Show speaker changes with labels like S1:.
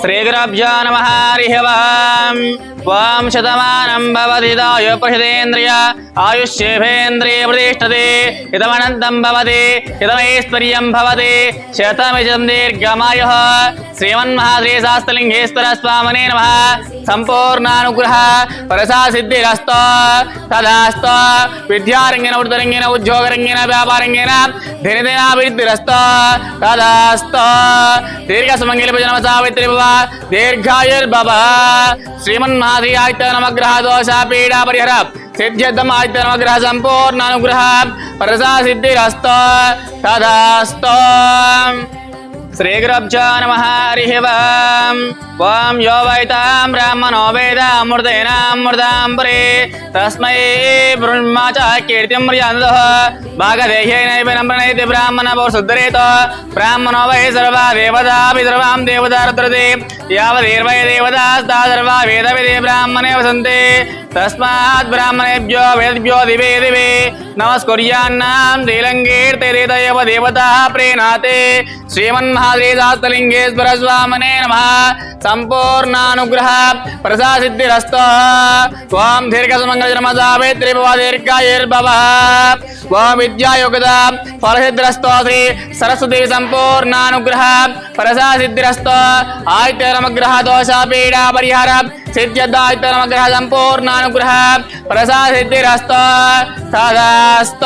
S1: श्रीगुरभ्यो नमः हरिहवाम् त्वां शतमानं भवति प्रतिष्ठते। भवति भवति शतमिजं दीर्घमायुः। श्रीमन्महाद्रीशास्त्रलिङ्गेश्वरस्वामने नमः। सम्पूर्णानुग्रह तदास्त विद्यारङ्गेन उद्योगरङ्गेन, व्यापारङ्गेन तदास्त दीर्घायुर्भव श्रीमन्मादियायत नवग्रह दोष पीड़ा परिहर सिद्ध्यम आयत नवग्रह संपूर्ण अनुग्रह प्रसाद सिद्धिस्त तदास्त। శ్రీగురబ్జో నమ హరి ఓం. ఓం యో వైతాం బ్రాహ్మణో వేద అమృతేనామృతాంబరే తస్మై బ్రహ్మచ కీర్తిం మ్రియందో భాగదేహ్యైనైవ బ్రాహ్మణ పౌరుద్ధరేతో బ్రాహ్మణో వై సర్వా దేవతా విదర్వాం దేవతారుద్రతే. यावदीर्वयदेवतास्तादर्वा वेदविदे ब्राह्मणे वसन्ति। तस्मात् ब्राह्मणेभ्यो, वेदेभ्यो, दिवे दिवे। नमस्कुर्यान्नां श्रीलङ्गीर्तिरेतयव देवताः प्रीणाते। श्रीमन्महाद्रीशास्तलिङ्गेश्वरस्वामने नमः। सम्पूर्णानुग्रह प्रसासिद्धिरस्तः। त्वां दीर्घसुमङ्गलजन्मसावित्रीभवदीर्घायुर्भवः ॐ विद्यायोगता फलसिद्धिरस्तो श्री सरस्वती सम्पूर्णानुग्रह प्रसासिद्धिरस्तो। आयतिर నమగ్రహ దోష పీడా పరిహార సిద్ధ్యదాయిత నమగ్రహ సంపూర్ణానుగ్రహ ప్రసాద సిద్ధిరస్త తదాస్త